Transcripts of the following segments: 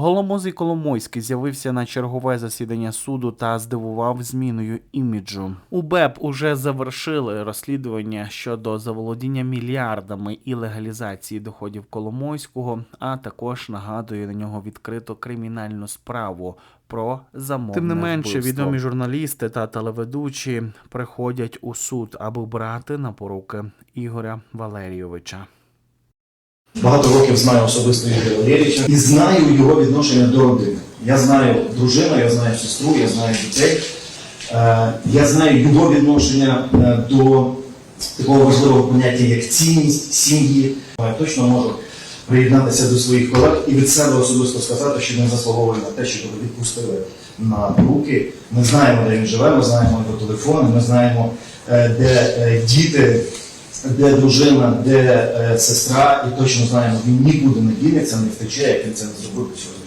Голомозий Коломойський з'явився на чергове засідання суду та здивував зміною іміджу. У БЕП уже завершили розслідування щодо заволодіння мільярдами і легалізації доходів Коломойського, а також нагадує на нього відкрито кримінальну справу про замовне Тим не менше, вбивство. відомі журналісти та телеведучі приходять у суд, аби брати на поруки Ігоря Валерійовича. Багато років знаю особисто Ігоря Валерійовича і знаю його відношення до родини. Я знаю дружину, я знаю сестру, я знаю дітей. Е, Я знаю його відношення е, до такого важливого поняття, як цінність сім'ї. Я точно можу приєднатися до своїх колег і від себе особисто сказати, що він заслуговує на те, щоб його відпустили на руки. Ми знаємо, де він живе, ми знаємо його телефони, ми знаємо, е, де діти де дружина, де е, сестра, і точно знаємо, він нікуди не дінеться, не втече, як він це не зробив до сьогоднішнього.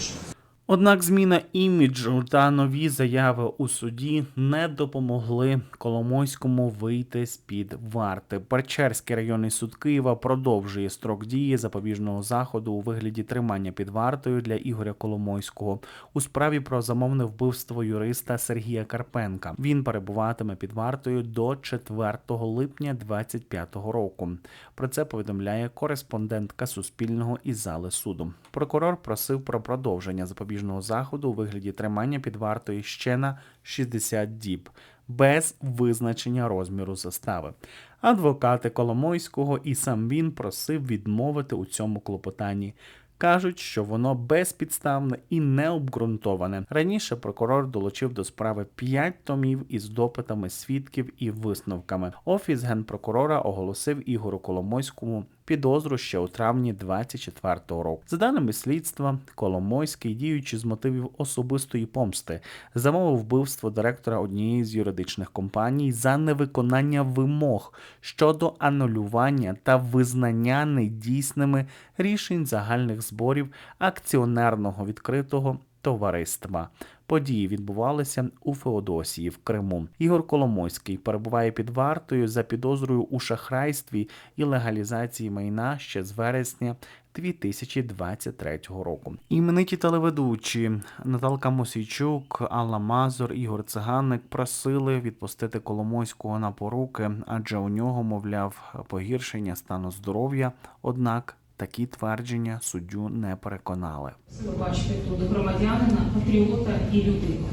Однак зміна іміджу та нові заяви у суді не допомогли Коломойському вийти з під варти. Перчерський районний суд Києва продовжує строк дії запобіжного заходу у вигляді тримання під вартою для Ігоря Коломойського у справі про замовне вбивство юриста Сергія Карпенка. Він перебуватиме під вартою до 4 липня 2025 року. Про це повідомляє кореспондентка Суспільного із зали суду. Прокурор просив про продовження запобіжного заходу у вигляді тримання під вартою ще на 60 діб без визначення розміру застави. Адвокати Коломойського і сам він просив відмовити у цьому клопотанні. Кажуть, що воно безпідставне і необґрунтоване. Раніше прокурор долучив до справи 5 томів із допитами свідків і висновками. Офіс генпрокурора оголосив Ігору Коломойському підозру ще у травні 24-го року. За даними слідства, Коломойський, діючи з мотивів особистої помсти, замовив вбивство директора однієї з юридичних компаній за невиконання вимог щодо анулювання та визнання недійсними рішень загальних зборів акціонерного відкритого товариства. Події відбувалися у Феодосії в Криму. Ігор Коломойський перебуває під вартою за підозрою у шахрайстві і легалізації майна ще з вересня 2023 року. Імениті телеведучі Наталка Мосійчук, Алла Мазур, Ігор Циганик просили відпустити Коломойського на поруки, адже у нього, мовляв, погіршення стану здоров'я. Однак такі твердження суддю не переконали. Ви бачите тут громадянина, патріота і людину.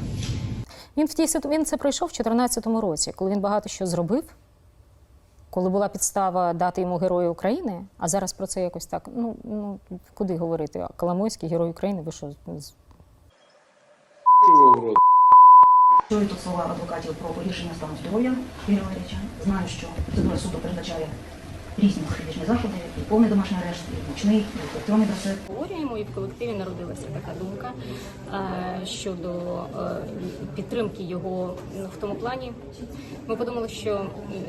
Він в тій ситу- він це пройшов в 2014 році, коли він багато що зробив, коли була підстава дати йому Герою України, а зараз про це якось так. Ну, ну куди говорити? Коломойський герой України, ви що? з- Чую тут слова адвокатів про погіршення стану здоров'я Ігоря Валерійовича. Знаю, що процедура суду передбачає різні психічні заходи, і повний домашній арешт, і нічний, і електронний браслет. Обговорюємо, і в колективі народилася така думка е, щодо е, підтримки його ну, в тому плані. Ми подумали, що м,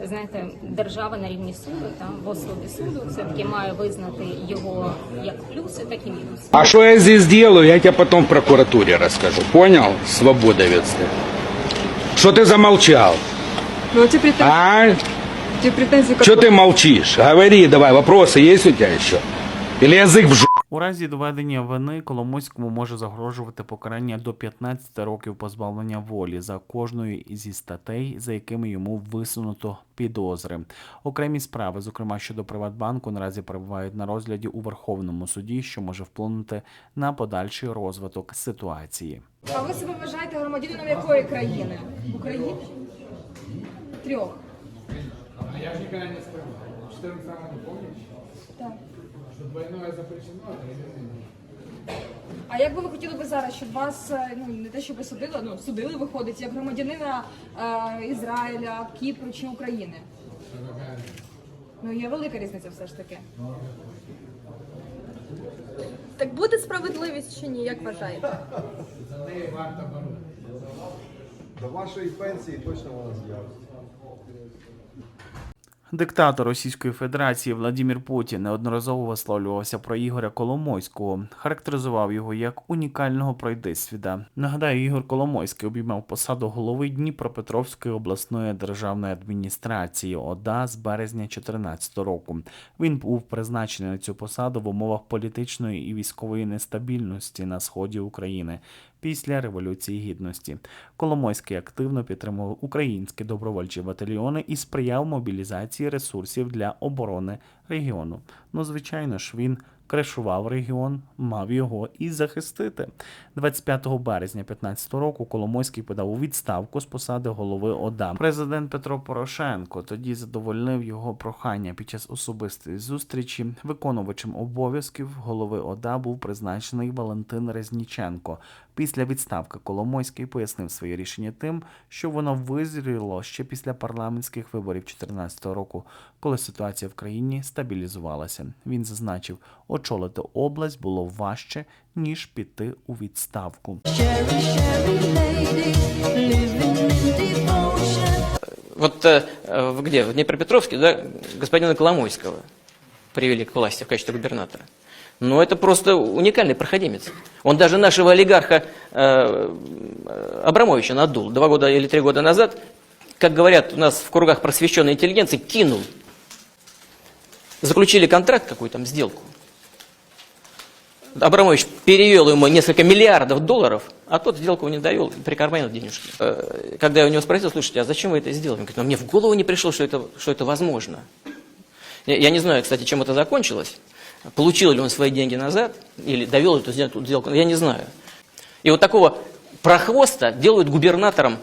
знаєте, держава на рівні суду та в особі суду все таки має визнати його як плюси, так і мінуси. А что я здесь делаю, я тебе потом в прокуратуре расскажу. Понял, свободовец ты? Что ты замолчал? Ну, эти претензии, А? те претензии, Что которые... ты молчишь? Говори давай, вопросы есть у тебя еще? Или язык в жопу? У разі доведення вини Коломойському може загрожувати покарання до 15 років позбавлення волі за кожною зі статей, за якими йому висунуто підозри. Окремі справи, зокрема щодо Приватбанку, наразі перебувають на розгляді у Верховному суді, що може вплинути на подальший розвиток ситуації. А ви себе вважаєте громадянином якої країни? України? Трьох. Я же никогда не скрывал. 14 году помнишь? Так. Что двойное запрещено, а тройное нет. А як би ви хотіли би зараз, щоб вас е, ну не те, щоб ви судили, ну судили виходить як громадянина е, Ізраїля, Кіпру чи України? Ну є велика різниця все ж таки. Так буде справедливість чи ні, як вважаєте? За неї варто боротися. До вашої пенсії точно вона з'явиться. Диктатор Російської Федерації Владимир Путін неодноразово висловлювався про Ігоря Коломойського, характеризував його як унікального пройдисвіда. Нагадаю, Ігор Коломойський обіймав посаду голови Дніпропетровської обласної державної адміністрації ОДА з березня 2014 року. Він був призначений на цю посаду в умовах політичної і військової нестабільності на сході України після Революції Гідності. Коломойський активно підтримував українські добровольчі батальйони і сприяв мобілізації ресурсів для оборони регіону. Ну, звичайно ж, він кришував регіон, мав його і захистити. 25 березня 2015 року Коломойський подав у відставку з посади голови ОДА. Президент Петро Порошенко тоді задовольнив його прохання під час особистої зустрічі. Виконувачем обов'язків голови ОДА був призначений Валентин Резніченко. Після відставки Коломойський пояснив своє рішення тим, що воно визріло ще після парламентських виборів 2014 року, коли ситуація в країні стабілізувалася. Він зазначив, очолити область було важче ніж піти у відставку. Вот э, э, где? В Днепропетровске, да, господина Коломойского привели к власти в качестве губернатора. Но это просто уникальный проходимец. Он даже нашего олигарха э, Абрамовича надул два года или три года назад, как говорят у нас в кругах просвещенной интеллигенции, кинул. Заключили контракт, какую там сделку. Абрамович перевел ему несколько миллиардов долларов, а тот сделку не довел, прикарманил денежки. Э, Когда я у него спросил, слушайте, а зачем вы это сделали? Он говорит, ну мне в голову не пришло, что это, что это возможно. Я не знаю, кстати, чем это закончилось. Получил ли он свои деньги назад или довел эту сделку, сделку, я не знаю. И вот такого прохвоста делают губернатором,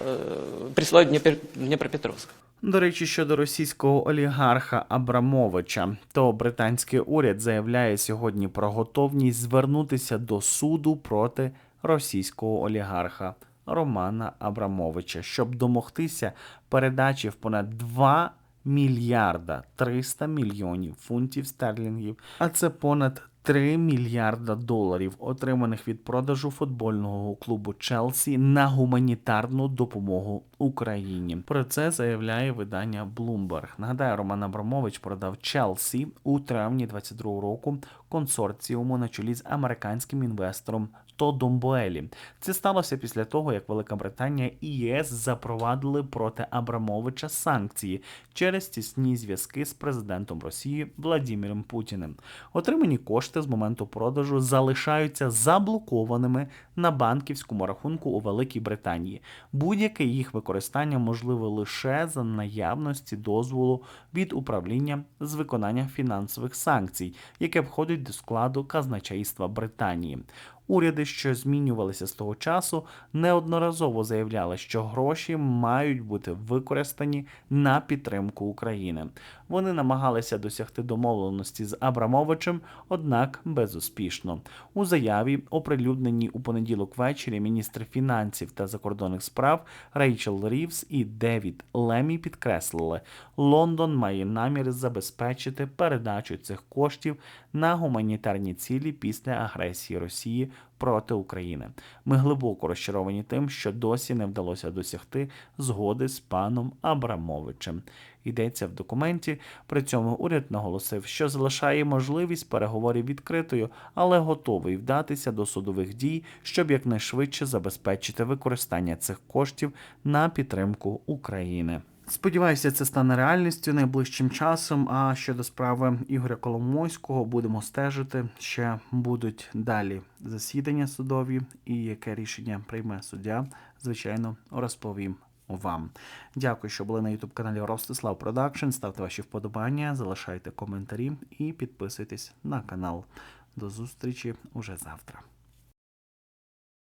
э, присылают в Днепр- Днепропетровск. До речі, щодо російського олігарха Абрамовича, то британський уряд заявляє сьогодні про готовність звернутися до суду проти російського олігарха Романа Абрамовича, щоб домогтися передачі в понад 2 мільярда 300 мільйонів фунтів стерлінгів, а це понад 3 мільярда доларів, отриманих від продажу футбольного клубу Челсі на гуманітарну допомогу Україні. Про це заявляє видання Bloomberg. Нагадаю, Роман Абрамович продав Челсі у травні 22 року консорціуму на чолі з американським інвестором Тодом Боелі. Це сталося після того, як Велика Британія і ЄС запровадили проти Абрамовича санкції через тісні зв'язки з президентом Росії Владимиром Путіним. Отримані кошти з моменту продажу залишаються заблокованими на банківському рахунку у Великій Британії. Будь-яке їх використання можливе лише за наявності дозволу від управління з виконання фінансових санкцій, яке входить до складу казначейства Британії. Уряди, що змінювалися з того часу, неодноразово заявляли, що гроші мають бути використані на підтримку України. Вони намагалися досягти домовленості з Абрамовичем, однак безуспішно. У заяві, оприлюдненій у понеділок ввечері, міністр фінансів та закордонних справ Рейчел Рівс і Девід Лемі підкреслили, Лондон має намір забезпечити передачу цих коштів на гуманітарні цілі після агресії Росії проти України. Ми глибоко розчаровані тим, що досі не вдалося досягти згоди з паном Абрамовичем. Йдеться в документі. При цьому уряд наголосив, що залишає можливість переговорів відкритою, але готовий вдатися до судових дій, щоб якнайшвидше забезпечити використання цих коштів на підтримку України. Сподіваюся, це стане реальністю найближчим часом. А щодо справи Ігоря Коломойського будемо стежити. Ще будуть далі засідання судові, і яке рішення прийме суддя, звичайно, розповім вам. Дякую, що були на youtube каналі Ростислав Продакшн. Ставте ваші вподобання, залишайте коментарі і підписуйтесь на канал. До зустрічі уже завтра.